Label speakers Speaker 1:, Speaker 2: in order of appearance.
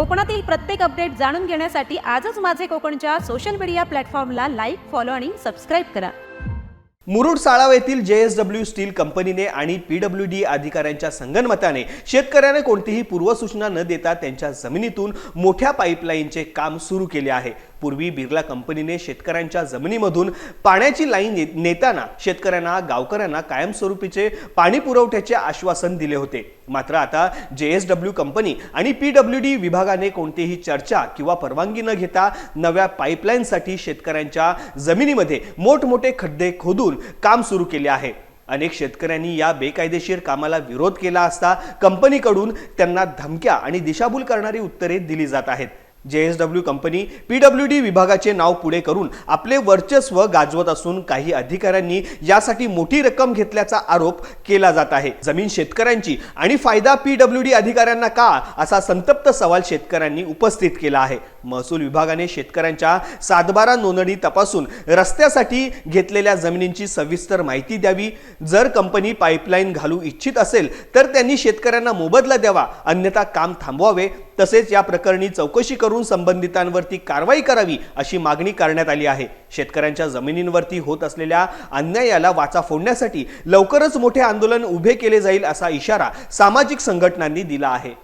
Speaker 1: कोकणातील प्रत्येक अपडेट जाणून घेण्यासाठी आजच माझे कोकणच्या सोशल मीडिया प्लॅटफॉर्मला लाईक फॉलो आणि सबस्क्राईब करा.
Speaker 2: मुरुड साळाव येथील जे एस डब्ल्यू स्टील कंपनीने आणि पी डब्ल्यू डी अधिकाऱ्यांच्या संगनमताने शेतकऱ्याने कोणतीही पूर्वसूचना न देता त्यांच्या जमिनीतून मोठ्या पाईपलाईनचे काम सुरू केले आहे. पूर्वी बिर्ला कंपनीने शेतकऱ्यांच्या जमिनीमधून पाण्याची लाईन ने- नेताना शेतकऱ्यांना गावकऱ्यांना कायमस्वरूपीचे पाणी पुरवठ्याचे आश्वासन दिले होते. मात्र आता जे एस डब्ल्यू कंपनी आणि पी डब्ल्यू डी विभागाने कोणतीही चर्चा किंवा परवानगी न घेता नव्या पाईपलाईनसाठी शेतकऱ्यांच्या जमिनीमध्ये मोठमोठे खड्डे खोदून काम सुरू केले आहे. अनेक शेतकऱ्यांनी या बेकायदेशीर कामाला विरोध केला असता कंपनीकडून त्यांना धमक्या आणि दिशाभूल करणारी उत्तरे दिली जात आहेत. J S W company P W D विभागाचे नाव पुढे करून आपले वर्चस्व गाजवत असून काही अधिकाऱ्यांनी यासाठी मोठी रक्कम घेतल्याचा आरोप केला जात आहे. जमीन शेतकऱ्यांची आणि फायदा पी डब्ल्यू डी अधिकाऱ्यांना का असा संतप्त सवाल शेतकऱ्यांनी उपस्थित केला आहे. महसूल विभागाने शेतकऱ्यांच्या सातबारा नोंदणी तपासून रस्त्यासाठी घेतलेल्या जमिनींची सविस्तर माहिती द्यावी. जर कंपनी पाईपलाईन घालू इच्छित असेल तर त्यांनी शेतकऱ्यांना मोबदला द्यावा. अन्यथा काम थांबवावे. तसेच या प्रकरणी चौकशी करून संबंधितांवरती कारवाई करावी अशी मागणी करण्यात आली आहे. शेतकऱ्यांच्या जमिनींवरती होत असलेल्या अन्यायाला वाचा फोडण्यासाठी लवकरच मोठे आंदोलन उभे केले जाईल असा इशारा सामाजिक संघटनांनी दिला आहे.